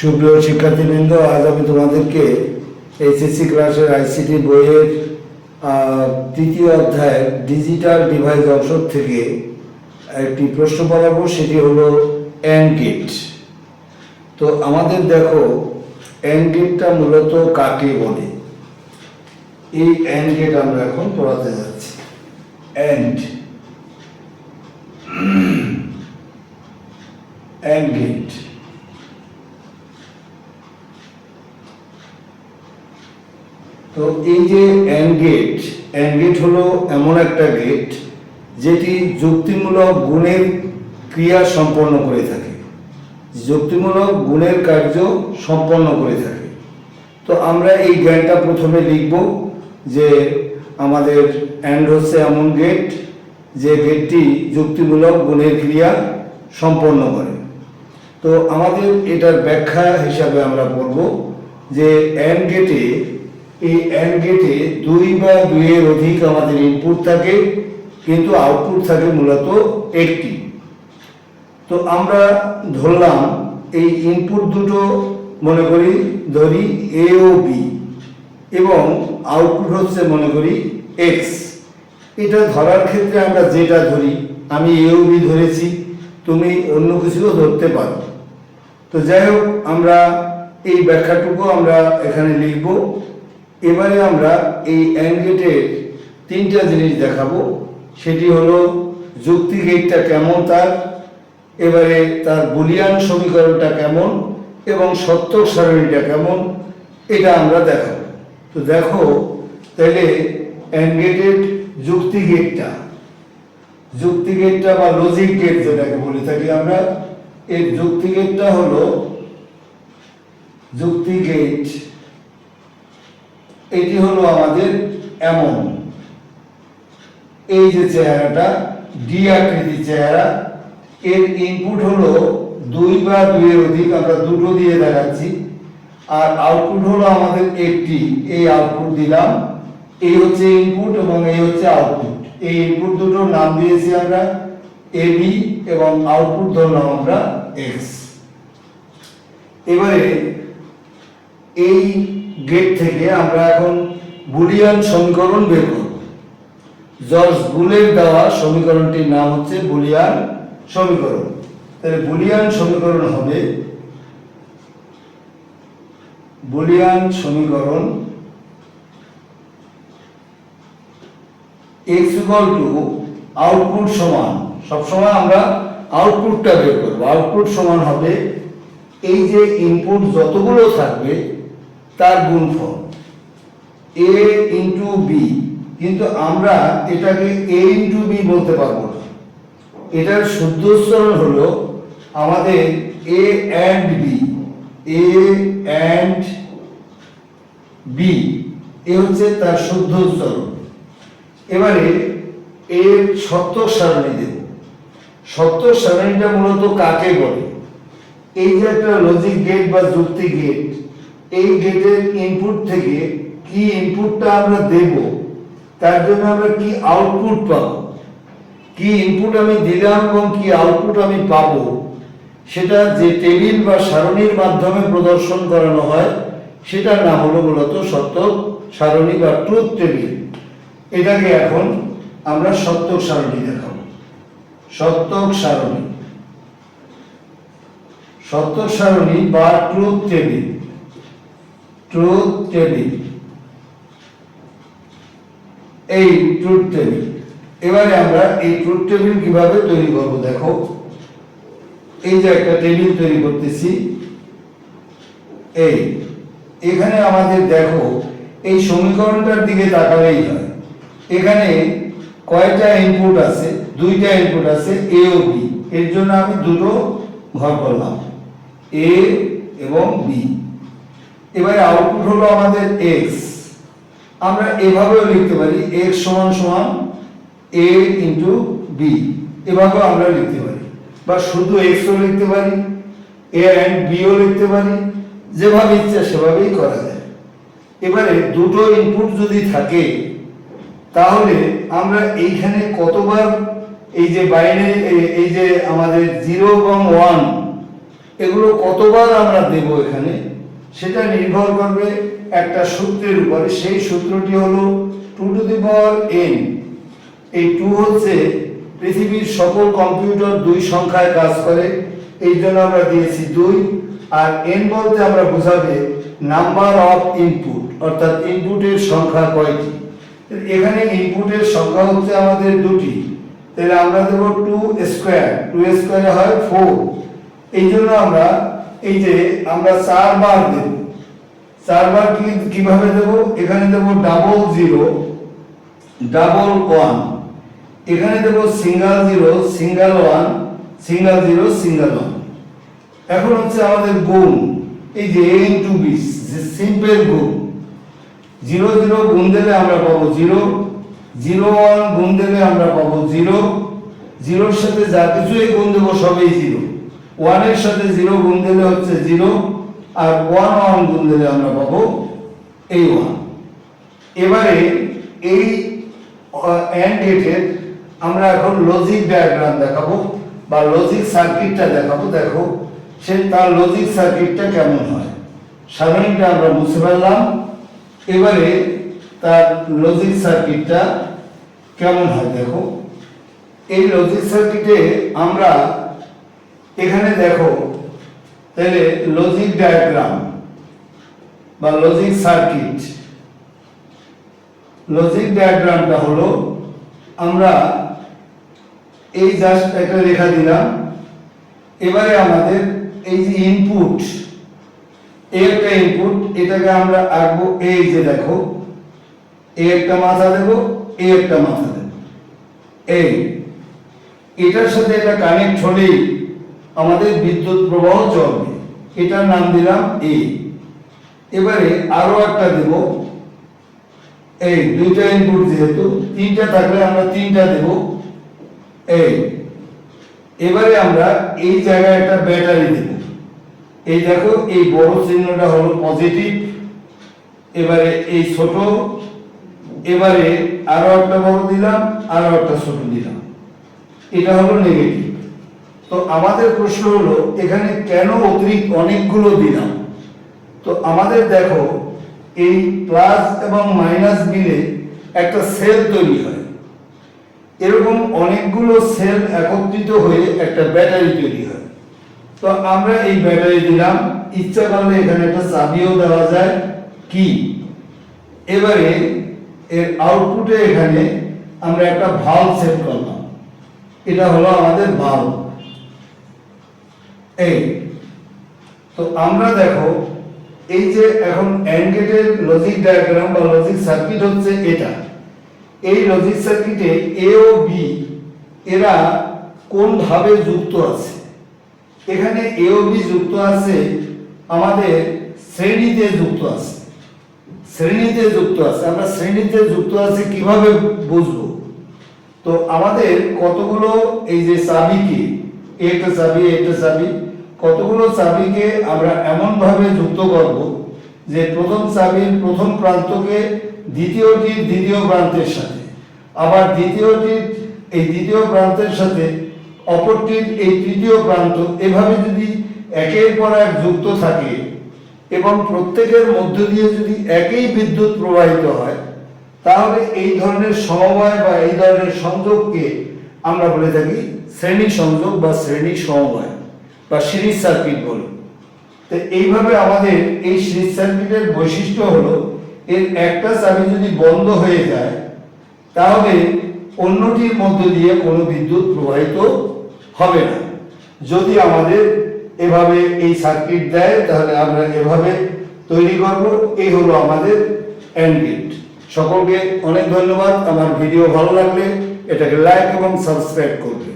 সুপ্রিয় শিক্ষার্থীবৃন্দ, আজ আমি তোমাদেরকে এইচএসসি ক্লাসের আইসিটি বইয়ের তৃতীয় অধ্যায় ডিজিটাল ডিভাইস অংশ থেকে একটি প্রশ্ন পড়াবো, সেটি হলো অ্যানগেট তো আমাদের দেখো অ্যানগেটটা মূলত কাকে বলে? এই অ্যানগেট আমরা এখন পড়াতে যাচ্ছি। অ্যান্ড অ্যানগেট তো এই যে অ্যান্ড গেট অ্যান্ড গেট হলো এমন একটা গেট যেটি যুক্তিমূলক গুণের ক্রিয়া সম্পন্ন করে থাকে। যুক্তিমূলক গুণের কার্য সম্পন্ন করে থাকে। তো আমরা এই জ্ঞানটা প্রথমে লিখব যে আমাদের অ্যান্ড হচ্ছে এমন গেট যে গেটটি যুক্তিমূলক গুণের ক্রিয়া সম্পন্ন করে। তো আমাদের এটার ব্যাখ্যা হিসাবে আমরা বলব যে অ্যান্ড গেটে এই অ্যান্ড গেটে দুই বা দুইয়ের অধিক আমাদের ইনপুট থাকে, কিন্তু আউটপুট থাকে মূলত একটি। তো আমরা ধরলাম, এই ইনপুট দুটো মনে করি, ধরি এ ও বি এবং আউটপুট হচ্ছে মনে করি এক্স এটা ধরার ক্ষেত্রে আমরা যেটা ধরি, আমি এ ও বি ধরেছি, তুমি অন্য কিছুও ধরতে পারো। তো যাই হোক, আমরা এই ব্যাখ্যাটুকু আমরা এখানে লিখব। এবারে আমরা এই অ্যাঙ্গেটের তিনটা জিনিস দেখাবো। সেটি হলো, যুক্তি গেটটা কেমন তার, এবারে তার বুলিয়ান সমীকরণটা কেমন এবং সত্যক সারণীটা কেমন, এটা আমরা দেখাবো। তো দেখো, তাহলে অ্যাঙ্গেটেড যুক্তি গেটটা যুক্তি গেটটা বা লজিক গেট যেটাকে বলে থাকি আমরা, এর যুক্তি গেটটা হলো, যুক্তি গেট এটি হলো আমাদের এমন। এই যে চেহারাটা ডি আকৃতির চেহারা, এর ইনপুট হলো দুই বা দুইয়ের অধিক, আমরা দুটো দিয়ে দেখাচ্ছি। আর আউটপুট হলো আমাদের একটি, এই আউটপুট দিলাম। এই হচ্ছে ইনপুট এবং এই হচ্ছে আউটপুট এই ইনপুট দুটোর নাম দিয়েছি আমরা এ বি এবং আউটপুট ধরলাম আমরা এক্স এবারে এই গেট থেকে আমরা এখন বুলিয়ান সমীকরণ বের করব। জর্জ বুলের দেওয়া সমীকরণটির নাম হচ্ছে বুলিয়ান সমীকরণ। তাহলে বুলিয়ান সমীকরণ হবে বুলিয়ান সমীকরণ x ইকুয়াল টু আউটপুট সমান। সবসময় আমরা আউটপুটটা বের করব। আউটপুট সমান হবে এই যে ইনপুট যতগুলো থাকবে তার গুণফল। এ ইন্টু বি কিন্তু আমরা এটাকে এ ইন্টু বি বলতে পারব না। এটার শুদ্ধ উচ্চারণ হলো আমাদের A and B A and B A হচ্ছে তার শুদ্ধ উচ্চারণ। এবারে এর সত্য সারণী দেব। সত্য সারণীটা মূলত কাকে বলে? এই যে একটা লজিক গেট বা যুক্তি গেট এই গেটের ইনপুট থেকে কি ইনপুটটা আমরা দেব, তার জন্য আমরা কি আউটপুট পাবো? কি ইনপুট আমি দিলাম এবং কি আউটপুট আমি পাবো? সেটা যে টেবিল বা সারণীর মাধ্যমে প্রদর্শন করানো হয়, সেটার নাম হলো মূলত সত্য, সারণী বা ট্রুথ টেবিল এটাকে এখন আমরা সত্যক সারণী দেখাবো। সত্যক সারণী। সত্যক সারণী বা ট্রুথ টেবিল ট্রুথ টেবিল এই ট্রুথ টেবিল এবারে আমরা এই ট্রুথ টেবিল কীভাবে তৈরি করব দেখো। এই যে একটা টেবিল তৈরি করতেছি। এই, এখানে আমাদের দেখো, এই সমীকরণটার দিকে তাকালেই হয়। এখানে কয়টা ইনপুট আছে? দুইটা ইনপুট আছে এ ও বি এর জন্য আমি দুটো ঘর করলাম। এ এবং বি এবারে আউটপুট হলো আমাদের এক্স আমরা এভাবেও লিখতে পারি এক্স সমান সমান এ ইন্টু বি এভাবেও আমরা লিখতে পারি। বা শুধু এক্সও লিখতে পারি এ অ্যান্ড বিও লিখতে পারি, যেভাবে ইচ্ছা সেভাবেই করা যায়। এবারে দুটো ইনপুট যদি থাকে, তাহলে আমরা এইখানে কতবার এই যে বাইনারি এই যে আমাদের জিরো এবং ওয়ান এগুলো কতবার আমরা দেব এখানে? সেটা নির্ভর করবে একটা সূত্রের উপরে। সেই সূত্রটি হলো two to the power n এই টু হচ্ছে পৃথিবীর সকল কম্পিউটার দুই সংখ্যায় কাজ করে। এই জন্য আমরা দিয়েছি দুই। আর এন বলতে আমরা বোঝাবে নাম্বার অফ ইনপুট অর্থাৎ ইনপুটের সংখ্যা কয়টি। এখানে ইনপুটের সংখ্যা হচ্ছে আমাদের দুটি। তাহলে আমরা দেবো টু স্কোয়ার টু স্কোয়ারে হয় ফোর এই জন্য আমরা এই যে আমরা চারবার দেব। চারবার কি কীভাবে দেব? এখানে দেব ডাবল জিরো ডাবল ওয়ান এখানে দেব single zero single one single zero single one এখন হচ্ছে আমাদের গুণ। এই যে এ ইন্টু বি সিম্পল গুণ। জিরো জিরো গুণ দিলে আমরা পাবো জিরো জিরো ওয়ান গুণ দিলে আমরা পাবো জিরো জিরোর সাথে যা কিছুই গুণ দেবো সবই জিরো ওয়ানের সাথে জিরো গুণ দিলে হচ্ছে জিরো, আর ওয়ান ওয়ান গুণ দিলে আমরা পাবো এই ওয়ান। এবারে এই অ্যান্ড গেটের আমরা এখন লজিক ডায়াগ্রাম দেখাবো, বা লজিক সার্কিটটা দেখাবো। দেখো, সে তার লজিক সার্কিটটা কেমন হয়? সাধারণটা আমরা বুঝতে পারলাম। এবারে তার লজিক সার্কিটটা কেমন হয়? দেখো, এই লজিক সার্কিটে আমরা এখানে দেখো, তাহলে লজিক ডায়াগ্রাম বা লজিক সার্কিট লজিক ডায়াগ্রামটা হলো, আমরা এই জাস্ট একটা রেখা দিলাম, এবারে আমাদের এই যে ইনপুট এই একটা ইনপুট এটাকে আমরা আঁকবো এই যে দেখো এই একটা মাথা দেব এই একটা মাথা দেব, এই, এটার সাথে এটা কানেক্ট হলেই আমাদের বিদ্যুৎ প্রবাহ চলবে। এটার নাম দিলাম এ এবারে আরও একটা দেব। এই দুইটা ইনপুট যেহেতু, তিনটা থাকলে আমরা তিনটা দেব। এই, এবারে আমরা এই জায়গায় একটা ব্যাটারি দেব। এই দেখো, এই বড় চিহ্নটা হলো পজিটিভ এবারে এই ছোট। এবারে আরও একটা বড় দিলাম, আরও একটা ছোট দিলাম। এটা হলো নেগেটিভ তো আমাদের প্রশ্ন হলো, এখানে কেন অতিরিক্ত অনেকগুলো দিলাম? তো আমাদের দেখো, এই প্লাস এবং মাইনাস মিলে একটা সেল তৈরি হয়। এরকম অনেকগুলো সেল একত্রিত হয়ে একটা ব্যাটারি তৈরি হয়। তো আমরা এই ব্যাটারি দিলাম, ইচ্ছা করলে এখানে একটা চাবিও দেওয়া যায়। কি? এবারে এর আউটপুটে এখানে আমরা একটা ভাল্ব সেট করলাম। এটা হলো আমাদের ভাল্ব এই। তো আমরা দেখো, এই যে এখন অ্যান্ড গেটের লজিক ডায়াগ্রাম বা লজিক সার্কিট হচ্ছে এটা। এই লজিক সার্কিটে এ ও বি এরা কোন ভাবে যুক্ত আছে? এখানে এ ও বি যুক্ত আছে, আমাদের শ্রেণীতে যুক্ত আছে। শ্রেণীতে যুক্ত আছে। আমরা শ্রেণীতে যুক্ত আছে কীভাবে বুঝব? তো আমাদের কতগুলো এই যে চাবি কি? একটা চাবি একটা চাবি কতগুলো চাবিকে আমরা এমন ভাবে যুক্ত করব যে প্রথম চাবির প্রথম প্রান্তকে দ্বিতীয়টির দ্বিতীয় প্রান্তের সাথে, আবার দ্বিতীয়টির এই দ্বিতীয় প্রান্তের সাথে অপরটির এই তৃতীয় প্রান্ত এভাবে যদি একের পর এক যুক্ত থাকে এবং প্রত্যেকের মধ্য দিয়ে যদি একই বিদ্যুৎ প্রবাহিত হয়, তাহলে এই ধরনের সমবায় বা এই ধরনের সংযোগকে আমরা বলে থাকি শ্রেণি সংযোগ বা শ্রেণি সমবায়। বা সিরিজ সার্কিট বলি তো এইভাবে আমাদের এই সিরিজ সার্কিটের বৈশিষ্ট্য হলো, এর একটা চাবি যদি বন্ধ হয়ে যায়, তাহলে অন্যটির মধ্য দিয়ে কোনো বিদ্যুৎ প্রবাহিত হবে না। যদি আমাদের এভাবে এই সার্কিট দেয়, তাহলে আমরা এভাবে তৈরি করব। এই হলো আমাদের গেট সকলকে অনেক ধন্যবাদ। আমার ভিডিও ভালো লাগলে এটাকে লাইক এবং সাবস্ক্রাইব করবে